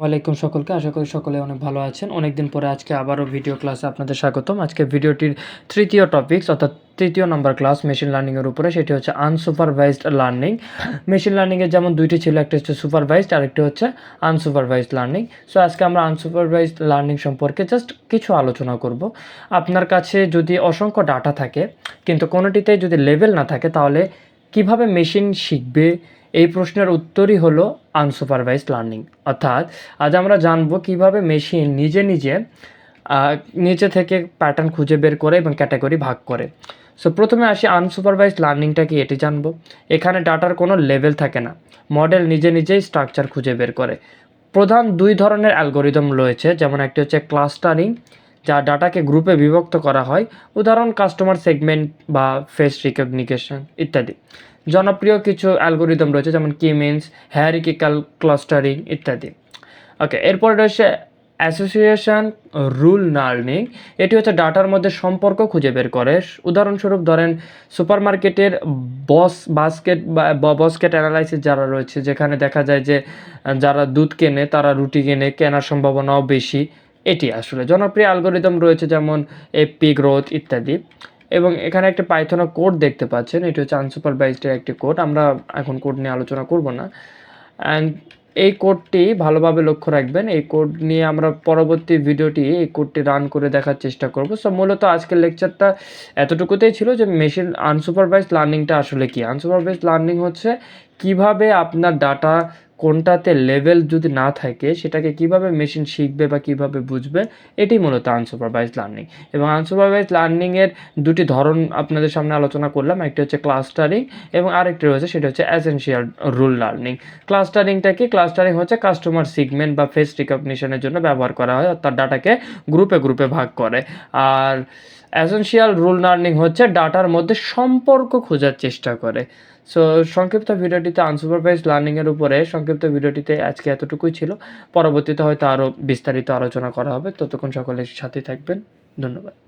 ওয়ালাইকুম সকলকে, আশা করি সকলে অনেক ভালো আছেন। অনেকদিন পরে আজকে আবারও ভিডিও ক্লাসে আপনাদের স্বাগতম। আজকে ভিডিওটির তৃতীয় টপিকস অর্থাৎ তৃতীয় নম্বর ক্লাস মেশিন লার্নিংয়ের উপরে, সেটি হচ্ছে আনসুপারভাইজড লার্নিং মেশিন লার্নিংয়ের যেমন দুইটি ছিল, একটা হচ্ছে সুপারভাইজড আরেকটি হচ্ছে আনসুপারভাইজড লার্নিং সো আজকে আমরা আনসুপারভাইজড লার্নিং সম্পর্কে জাস্ট কিছু আলোচনা করব। আপনার কাছে যদি অসংখ্য ডাটা থাকে, কিন্তু কোনোটিতে যদি লেভেল না থাকে, তাহলে কীভাবে মেশিন শিখবে এই প্রশ্নের উত্তরই হলো আনসুপারভাইজড লার্নিং অর্থাৎ আজ আমরা জানব কীভাবে মেশিন নিজে নিজে নিচে থেকে প্যাটার্ন খুঁজে বের করে এবং ক্যাটাগরি ভাগ করে। সো প্রথমে আসি আনসুপারভাইজড লার্নিংটা কি, এটি জানব। এখানে ডাটার কোনো লেভেল থাকে না। মডেল নিজে নিজেই স্ট্রাকচার খুঁজে বের করে। প্রধান দুই ধরনের অ্যালগোরিদম রয়েছে, যেমন একটি হচ্ছে ক্লাস্টারিং যা ডাটাকে গ্রুপে বিভক্ত করা হয়, উদাহরণ কাস্টমার সেগমেন্ট বা ফেস রিকগনিকেশন ইত্যাদি। জনপ্রিয় কিছু অ্যালগোরিদম রয়েছে যেমন কিমিন্স হ্যারিকিক্যাল ক্লাস্টারিং ইত্যাদি। ওকে এরপর রয়েছে অ্যাসোসিয়েশন রুল লার্নিং এটি হচ্ছে ডাটার মধ্যে সম্পর্ক খুঁজে বের করে। উদাহরণস্বরূপ ধরেন সুপার মার্কেটের বস বাস্কেট বা বসকেট অ্যানালাইসিস যারা রয়েছে, যেখানে দেখা যায় যে, যারা দুধ কেনে, তারা রুটি কেনে, কেনার সম্ভাবনাও বেশি। এটি আসলে। জনপ্রিয় অ্যালগোরিদম রয়েছে যেমন এপি গ্রোথ ইত্যাদি। এবং এখানে একটা পাইথনা কোড দেখতে পাচ্ছেন। এটি হচ্ছে আনসুপারভাইজডের একটি কোড আমরা এখন কোড নিয়ে আলোচনা করব না। অ্যান্ড এই কোডটি ভালোভাবে লক্ষ্য রাখবেন। এই কোড নিয়ে আমরা পরবর্তী ভিডিওটি এই কোডটি রান করে দেখার চেষ্টা করব। সো মূলত আজকের লেকচারটা এতটুকুতেই ছিল যে মেশিন আনসুপারভাইজ লার্নিংটা আসলে কি? আনসুপারভাইজ লার্নিং হচ্ছে কীভাবে আপনার ডাটা কোনটাতে লেভেল যদি না থাকে, সেটাকে কীভাবে মেশিন শিখবে বা কীভাবে বুঝবে এটি মূলত আনসুপারভাইজ লার্নিং এবং আনসুপারভাইজ লার্নিংয়ের দুটি ধরন আপনাদের সামনে আলোচনা করলাম, একটি হচ্ছে ক্লাস্টারিং এবং আরেকটি রয়েছে, সেটা হচ্ছে অ্যাসেনশিয়াল রুল লার্নিং ক্লাস্টারিংটা কি? ক্লাস্টারিং হচ্ছে কাস্টমার সিগমেন্ট বা ফেস রিকগনিশনের জন্য ব্যবহার করা হয়, অর্থাৎ ডাটাকে গ্রুপে গ্রুপে ভাগ করে। আর অ্যাসেনশিয়াল রুল লার্নিং হচ্ছে ডাটার মধ্যে সম্পর্ক খোঁজার চেষ্টা করে। সো সংক্ষিপ্ত ভিডিওটিতে আনসুপারভাইজ লার্নিংয়ের উপরে সংক্ষিপ্ত ভিডিওটিতে আজকে এতটুকুই ছিল। পরবর্তীতে হয়তো আরও বিস্তারিত আলোচনা করা হবে। ততক্ষণ সকলের সাথে থাকবেন। ধন্যবাদ।